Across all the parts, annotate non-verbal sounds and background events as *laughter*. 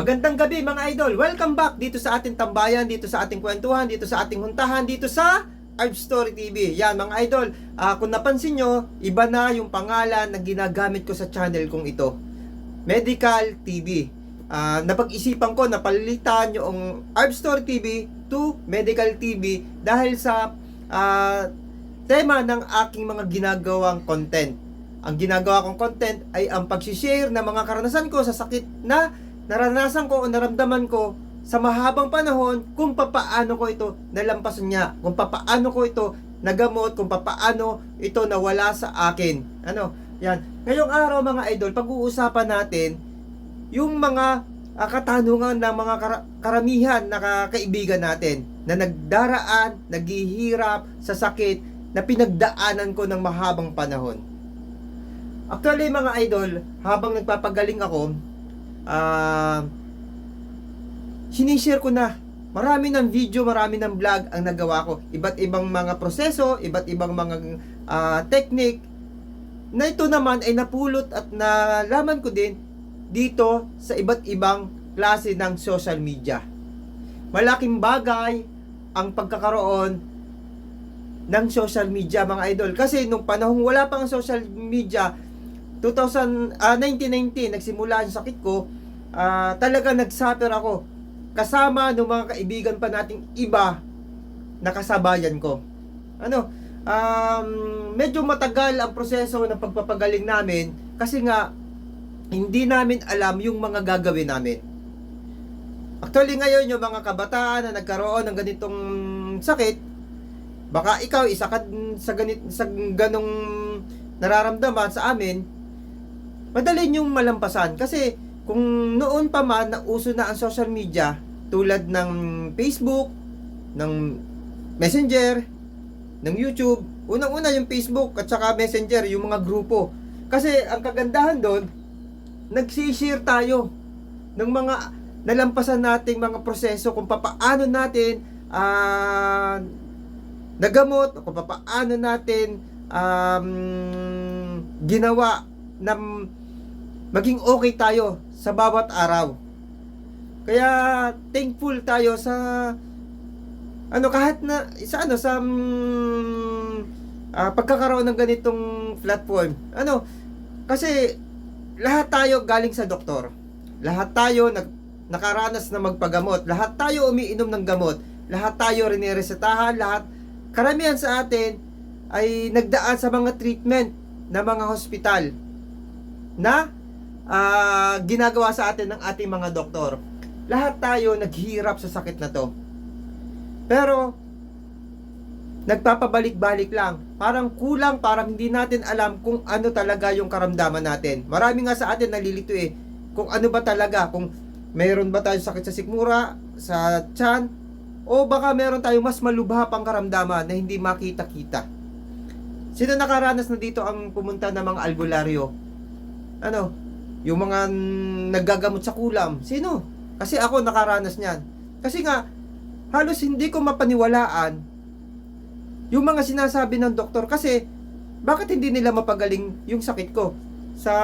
Magandang gabi mga idol. Welcome back dito sa ating tambayan, dito sa ating kwentuhan, dito sa ating huntahan, dito sa Arb Story TV. Yan mga idol, ah, kung napansin nyo, iba na yung pangalan na ginagamit ko sa channel kong ito. Medical TV. Ah, napag-isipan ko na palitan yung Arb Story TV to Medical TV dahil sa ah, tema ng aking mga ginagawang content. Ang ginagawa kong content ay ang pag-share ng mga karanasan ko sa sakit na naranasan ko o naramdaman ko sa mahabang panahon kung papaano ko ito nalampasan niya, kung papaano ko ito nagamot, kung papaano ito nawala sa akin. Ano? Yan. Ngayong araw mga idol, pag-uusapan natin yung mga ah, katanungan ng mga kara- karamihan na ka- kaibigan natin na nagdaraan, naghihirap sa sakit na pinagdaanan ko ng mahabang panahon. Actually mga idol, habang nagpapagaling ako, ah sinishare ko na. Marami ng video, marami ng vlog ang nagawa ko. Iba't ibang mga proseso, iba't ibang mga ah, technique na ito naman ay napulot at nalaman ko din dito sa iba't ibang klase ng social media. Malaking bagay ang pagkakaroon ng social media mga idol. Kasi nung panahong wala pang social media, 2000, ah, 1990, nagsimula yung sakit ko, ah, talaga nagsuffer ako. Kasama ng mga kaibigan pa nating iba na kasabayan ko. Ano, um, medyo matagal ang proseso ng pagpapagaling namin kasi nga hindi namin alam yung mga gagawin namin. Actually ngayon yung mga kabataan na nagkaroon ng ganitong sakit, baka ikaw isa ka sa ganit sa ganong nararamdaman sa amin, madali yung malampasan kasi kung noon pa man na uso na ang social media tulad ng Facebook, ng Messenger, ng YouTube, unang-una yung Facebook at saka Messenger, yung mga grupo. Kasi ang kagandahan doon, nagsishare tayo ng mga nalampasan nating mga proseso kung papaano natin ah nagamot, kung papaano natin um, ginawa na maging okay tayo sa bawat araw. Kaya thankful tayo sa ano kahit na sa ano sa mm, ah, pagkakaroon ng ganitong platform. Ano? Kasi lahat tayo galing sa doktor. Lahat tayo nag nakaranas na magpagamot. Lahat tayo umiinom ng gamot. Lahat tayo riniresetahan, lahat karamihan sa atin ay nagdaan sa mga treatment na mga hospital na ah, ginagawa sa atin ng ating mga doktor. Lahat tayo naghihirap sa sakit na to. Pero, nagpapabalik-balik lang. Parang kulang, parang hindi natin alam kung ano talaga yung karamdaman natin. Marami nga sa atin nalilito eh. Kung ano ba talaga, kung mayroon ba tayo sakit sa sikmura, sa tiyan, o baka meron tayong mas malubha pang karamdaman na hindi makita-kita. Sino nakaranas na dito ang pumunta ng mga albularyo? Ano? Yung mga naggagamot sa kulam. Sino? Kasi ako nakaranas niyan. Kasi nga, halos hindi ko mapaniwalaan yung mga sinasabi ng doktor kasi bakit hindi nila mapagaling yung sakit ko? Sa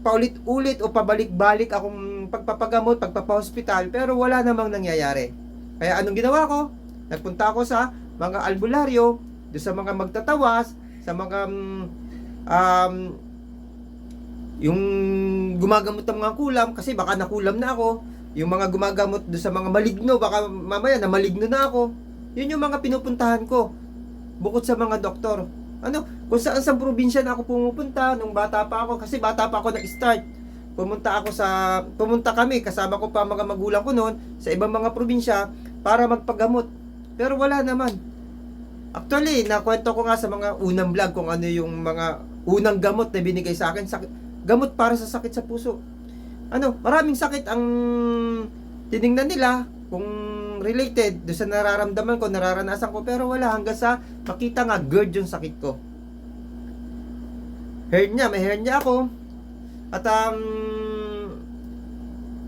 paulit-ulit o pabalik-balik akong pagpapagamot, pagpapahospital, pero wala namang nangyayari. Kaya anong ginawa ko? Nagpunta ako sa mga albularyo, doon sa mga magtatawas, sa mga mm, um, yung gumagamot ng mga kulam kasi baka nakulam na ako. Yung mga gumagamot do sa mga maligno baka mamaya na maligno na ako. Yun yung mga pinupuntahan ko. Bukod sa mga doktor. Ano? Kung saan sa probinsya na ako pumupunta nung bata pa ako kasi bata pa ako nag-start. Pumunta ako sa pumunta kami kasama ko pa mga magulang ko noon sa ibang mga probinsya para magpagamot. Pero wala naman. Actually nakwento ko nga sa mga unang vlog kung ano yung mga unang gamot na binigay sa akin. Sa gamot para sa sakit sa puso. Ano, maraming sakit ang tiningnan nila kung related do sa nararamdaman ko, nararanasan ko, pero wala hanggang sa makita nga GERD yung sakit ko. Hernia, may hernia ako. At um,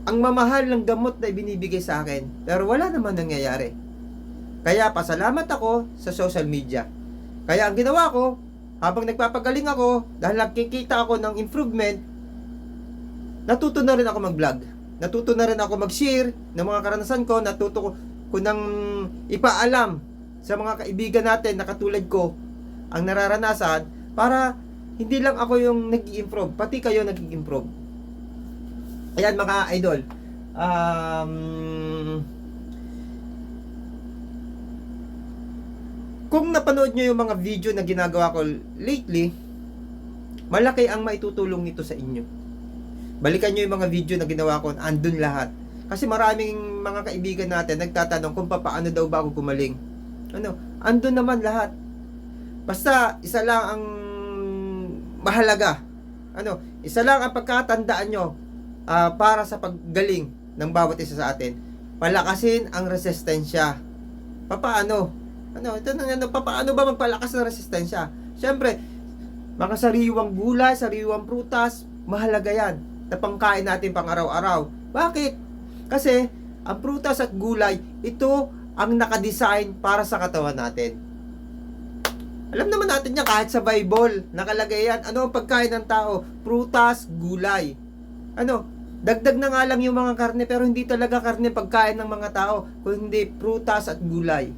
ang mamahal ng gamot na ibinibigay sa akin, pero wala naman nangyayari. Kaya pasalamat ako sa social media. Kaya ang ginawa ko, habang nagpapagaling ako, dahil nakikita ako ng improvement, natuto na rin ako mag-vlog. natuto na rin ako mag-share ng mga karanasan ko, natuto ko, ko nang ipaalam sa mga kaibigan natin na katulad ko ang nararanasan para hindi lang ako yung nag improve pati kayo nag improve Ayan mga idol. Um, kung napanood nyo yung mga video na ginagawa ko lately, malaki ang maitutulong nito sa inyo. Balikan nyo yung mga video na ginawa ko, andun lahat. Kasi maraming mga kaibigan natin nagtatanong kung paano daw ba ako gumaling. Ano, andun naman lahat. Basta isa lang ang mahalaga. Ano, isa lang ang pagkatandaan nyo ah, para sa paggaling ng bawat isa sa atin. Palakasin ang resistensya. Papaano? Ano, ito na ano, papaano ba magpalakas ng resistensya? Siyempre, mga sariwang gulay, sariwang prutas, mahalaga yan na pangkain natin pang araw-araw. Bakit? Kasi, ang prutas at gulay, ito ang nakadesign para sa katawan natin. Alam naman natin yan kahit sa Bible, nakalagay yan. Ano ang pagkain ng tao? Prutas, gulay. Ano? Dagdag na nga lang yung mga karne pero hindi talaga karne pagkain ng mga tao kundi prutas at gulay.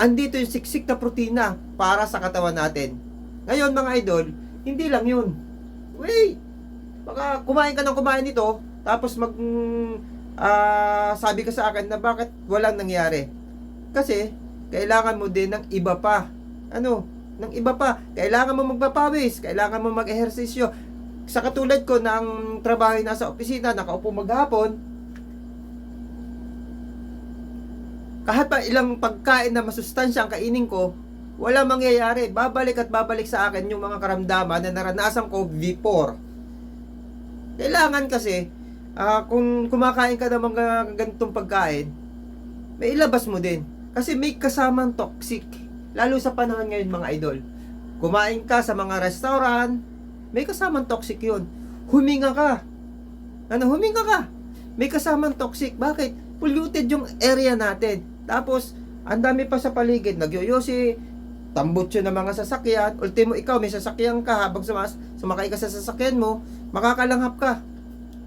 Andito yung siksik na protina para sa katawan natin. Ngayon mga idol, hindi lang yun. Wait! Baka kumain ka ng kumain nito, tapos mag ah, sabi ka sa akin na bakit walang nangyari. Kasi kailangan mo din ng iba pa. Ano? Ng iba pa. Kailangan mo magpapawis, kailangan mo mag-ehersisyo. Sa katulad ko na ang trabaho nasa opisina, nakaupo maghapon, kahit pa ilang pagkain na masustansya ang kainin ko, wala mangyayari. Babalik at babalik sa akin yung mga karamdaman na naranasan ko before. Kailangan kasi, ah, kung kumakain ka ng mga ganitong pagkain, may ilabas mo din. Kasi may kasamang toxic. Lalo sa panahon ngayon mga idol. Kumain ka sa mga restaurant, may kasamang toxic yun. Huminga ka. Ano, huminga ka. May kasamang toxic. Bakit? Polluted yung area natin. Tapos, ang dami pa sa paligid. Nagyoyosi, tambutso ng mga sasakyan. Ultimo, ikaw, may sasakyan ka. Habang sumas, sumakay ka sa sasakyan mo, makakalanghap ka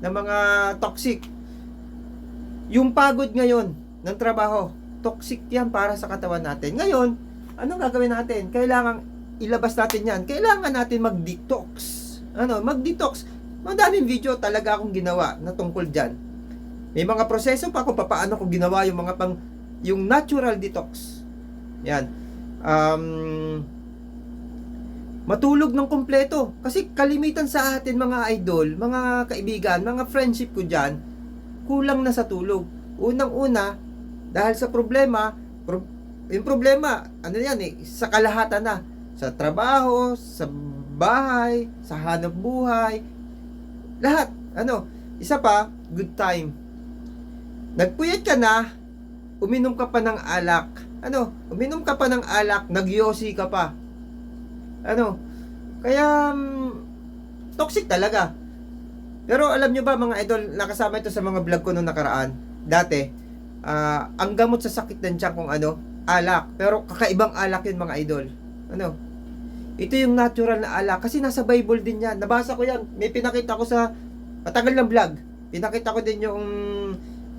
ng mga toxic. Yung pagod ngayon ng trabaho, toxic yan para sa katawan natin. Ngayon, anong gagawin natin? Kailangan ilabas natin yan. Kailangan natin mag-detox. Ano, mag-detox. Madaming video talaga akong ginawa na tungkol dyan. May mga proseso pa kung paano ko ginawa yung mga pang yung natural detox. Yan. Um, matulog ng kompleto. Kasi kalimitan sa atin mga idol, mga kaibigan, mga friendship ko dyan, kulang na sa tulog. Unang-una, dahil sa problema, pro- yung problema, ano yan eh, sa kalahatan na. Sa trabaho, sa bahay, sa hanap buhay, lahat. Ano, isa pa, good time. Nagpuyat ka na, uminom ka pa ng alak. Ano, uminom ka pa ng alak, nagyosi ka pa. Ano, kaya mm, toxic talaga. Pero alam nyo ba mga idol, nakasama ito sa mga vlog ko nung nakaraan. Dati, ah, ang gamot sa sakit ng tiyan kung ano, alak. Pero kakaibang alak yun mga idol. Ano, ito yung natural na alak. Kasi nasa Bible din yan. Nabasa ko yan. May pinakita ko sa matagal ng vlog. Pinakita ko din yung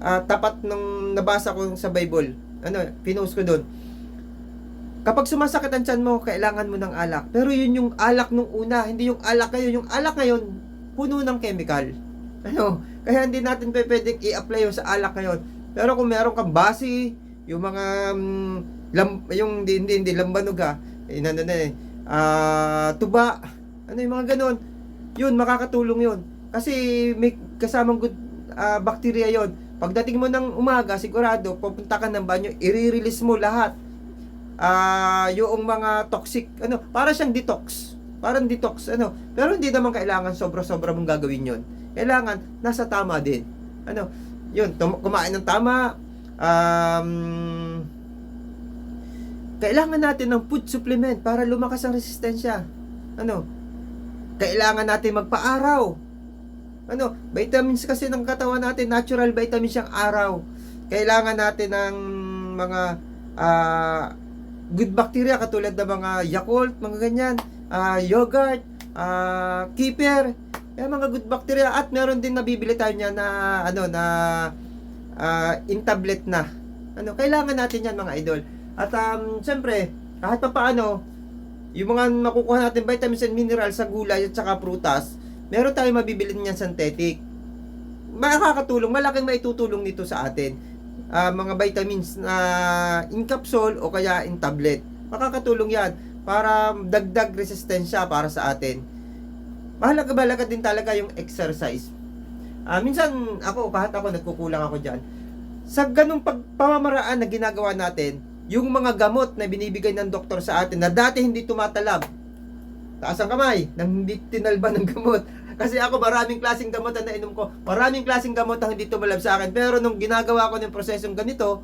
ah, tapat nung nabasa ko sa Bible. Ano, pinost ko doon. Kapag sumasakit ang tiyan mo, kailangan mo ng alak. Pero yun yung alak nung una, hindi yung alak ngayon. Yung alak ngayon, puno ng chemical. Ano? Kaya hindi natin pwedeng i-apply yung sa alak ngayon. Pero kung meron kang basi, yung mga mm, lam, yung hindi, hindi, hindi lambanog ha, eh, na, na, ah, tuba, ano yung mga ganun, yun, makakatulong yun. Kasi may kasamang good ah, bacteria yon. Pagdating mo ng umaga, sigurado, pupunta ka ng banyo, i-release mo lahat. Ah, yung mga toxic, ano, para siyang detox. Parang detox, ano. Pero hindi naman kailangan sobra-sobra mong gagawin yon. Kailangan, nasa tama din. Ano, yun, kumain ng tama, um, kailangan natin ng food supplement para lumakas ang resistensya. Ano, kailangan natin magpa-araw. Ano, vitamins kasi ng katawan natin, natural vitamins siyang araw. Kailangan natin ng mga ah, good bacteria katulad ng mga Yakult, mga ganyan, ah, yogurt, ah, keeper. Kaya mga good bacteria at meron din nabibili tayo niya na ano na ah, in tablet na. Ano, kailangan natin 'yan mga idol. At um, siyempre, kahit pa paano, yung mga makukuha natin vitamins and minerals sa gulay at saka prutas, meron tayong mabibili niyan synthetic. Makakatulong, malaking maitutulong nito sa atin. Ah, mga vitamins na in capsule o kaya in tablet. Makakatulong 'yan para dagdag resistensya para sa atin. Mahalaga-mahalaga din talaga yung exercise. Ah, minsan ako, kahit ako nagkukulang ako diyan. Sa ganung pagpamamaraan na ginagawa natin, yung mga gamot na binibigay ng doktor sa atin na dati hindi tumatalab. Taas ang kamay nang hindi tinalba ng gamot. Kasi ako maraming klaseng gamot na nainom ko. Maraming klaseng gamot ang hindi tumalab sa akin. Pero nung ginagawa ko ng prosesong ganito,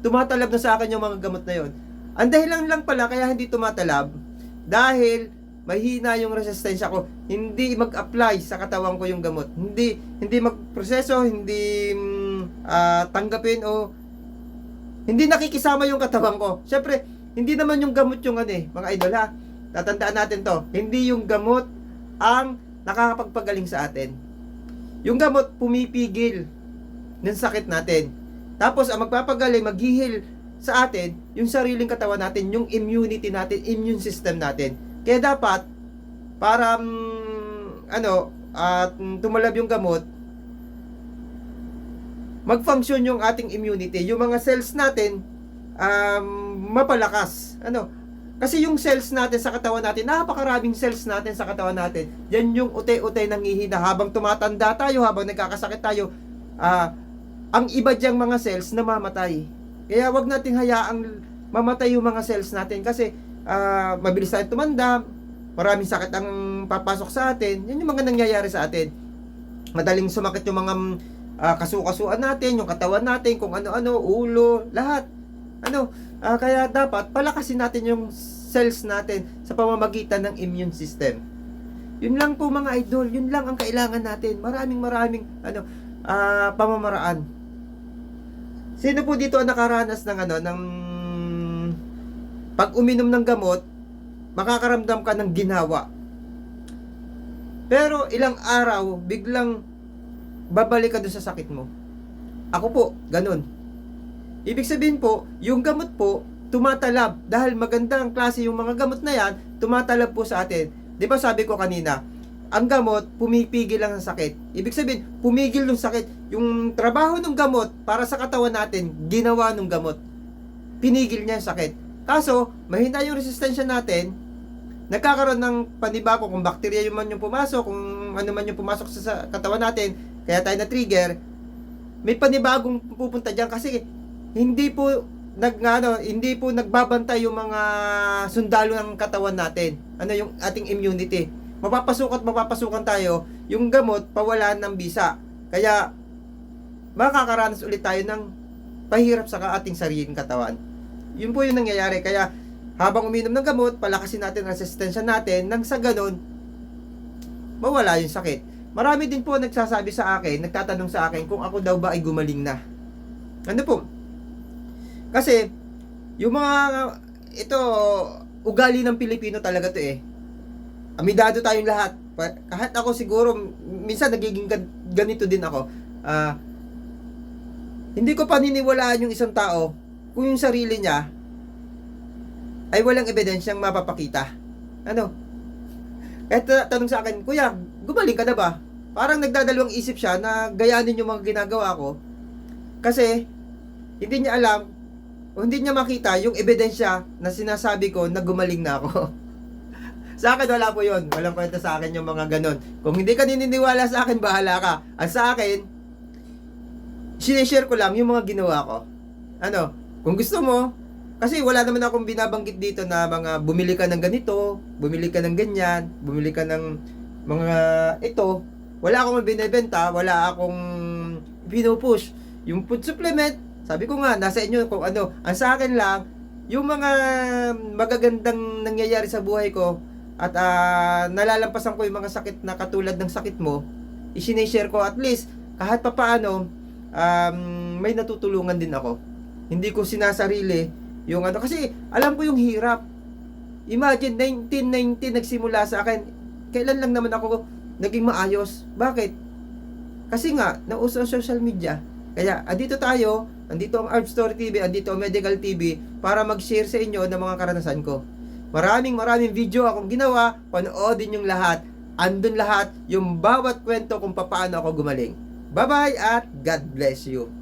tumatalab na sa akin yung mga gamot na yon. Ang dahilan lang pala kaya hindi tumatalab dahil mahina yung resistensya ko. Hindi mag-apply sa katawan ko yung gamot. Hindi hindi magproseso, hindi ah, tanggapin o hindi nakikisama yung katawan ko. Siyempre, hindi naman yung gamot yung ano eh, mga idol ha. Tatandaan natin to. Hindi yung gamot ang nakakapagpagaling sa atin. Yung gamot pumipigil ng sakit natin. Tapos ang magpapagaling, maghihil sa atin, yung sariling katawan natin, yung immunity natin, immune system natin. Kaya dapat, para mm, ano, at tumalab yung gamot, mag-function yung ating immunity. Yung mga cells natin, um, mapalakas. Ano? Kasi yung cells natin sa katawan natin, napakaraming cells natin sa katawan natin. Yan yung ute-ute nangihina. Habang tumatanda tayo, habang nagkakasakit tayo, ah, ang iba diyang mga cells namamatay. Kaya wag nating hayaang mamatay yung mga cells natin kasi ah, mabilis tayong tumanda, maraming sakit ang papasok sa atin. Yan yung mga nangyayari sa atin. Madaling sumakit yung mga ah, kasu-kasuan natin, yung katawan natin, kung ano-ano, ulo, lahat. Ano, ah, kaya dapat palakasin natin yung cells natin sa pamamagitan ng immune system. Yun lang po mga idol, yun lang ang kailangan natin. Maraming maraming ano ah, pamamaraan. Sino po dito ang nakaranas ng ano ng pag uminom ng gamot, makakaramdam ka ng ginawa. Pero ilang araw, biglang babalik ka doon sa sakit mo. Ako po, ganun. Ibig sabihin po, yung gamot po, tumatalab. Dahil maganda ang klase yung mga gamot na yan, tumatalab po sa atin. Di ba sabi ko kanina, ang gamot, pumipigil lang ang sakit. Ibig sabihin, pumigil yung sakit. Yung trabaho ng gamot para sa katawan natin, ginawa ng gamot. Pinigil niya yung sakit. Kaso, mahina yung resistensya natin, nagkakaroon ng panibago kung bakterya yung man yung pumasok, kung ano man yung pumasok sa, katawan natin, kaya tayo na-trigger, may panibagong pupunta diyan kasi hindi po nag ano, hindi po nagbabantay yung mga sundalo ng katawan natin. Ano yung ating immunity. Mapapasok at mapapasukan tayo, yung gamot pawalan ng bisa. Kaya makakaranas ulit tayo ng pahirap sa ating sariling katawan. Yun po yung nangyayari. Kaya habang uminom ng gamot, palakasin natin ang resistensya natin nang sa ganun, mawala yung sakit. Marami din po nagsasabi sa akin, nagtatanong sa akin kung ako daw ba ay gumaling na. Ano po? Kasi, yung mga, ito, ugali ng Pilipino talaga to eh. Amidado tayong lahat. Kahit ako siguro, minsan nagiging gan- ganito din ako. Ah, hindi ko paniniwalaan yung isang tao kung yung sarili niya ay walang ebidensyang mapapakita. Ano? Kahit ta- tanong sa akin, Kuya, gumaling ka na ba? Parang nagdadalawang isip siya na gayanin yung mga ginagawa ko. Kasi, hindi niya alam o hindi niya makita yung ebidensya na sinasabi ko na gumaling na ako. *laughs* sa akin, wala po yun. Walang kwenta sa akin yung mga ganon. Kung hindi ka nininiwala sa akin, bahala ka. Ang sa akin, sinishare ko lang yung mga ginawa ko. Ano, kung gusto mo, kasi wala naman akong binabanggit dito na mga bumili ka ng ganito, bumili ka ng ganyan, bumili ka ng mga ito. Wala akong binebenta, wala akong pinupush. Yung food supplement, sabi ko nga, nasa inyo kung ano. Ang sa akin lang, yung mga magagandang nangyayari sa buhay ko at ah, nalalampasan ko yung mga sakit na katulad ng sakit mo, isinishare ko at least kahit pa paano um, may natutulungan din ako. Hindi ko sinasarili yung ano kasi alam ko yung hirap. Imagine 1990 nagsimula sa akin. Kailan lang naman ako naging maayos. Bakit? Kasi nga, nauso social media. Kaya, andito tayo, andito ang Art Story TV, andito ang Medical TV, para mag-share sa inyo ng mga karanasan ko. Maraming maraming video akong ginawa, panoodin yung lahat. Andun lahat, yung bawat kwento kung paano ako gumaling. Bye-bye at God bless you.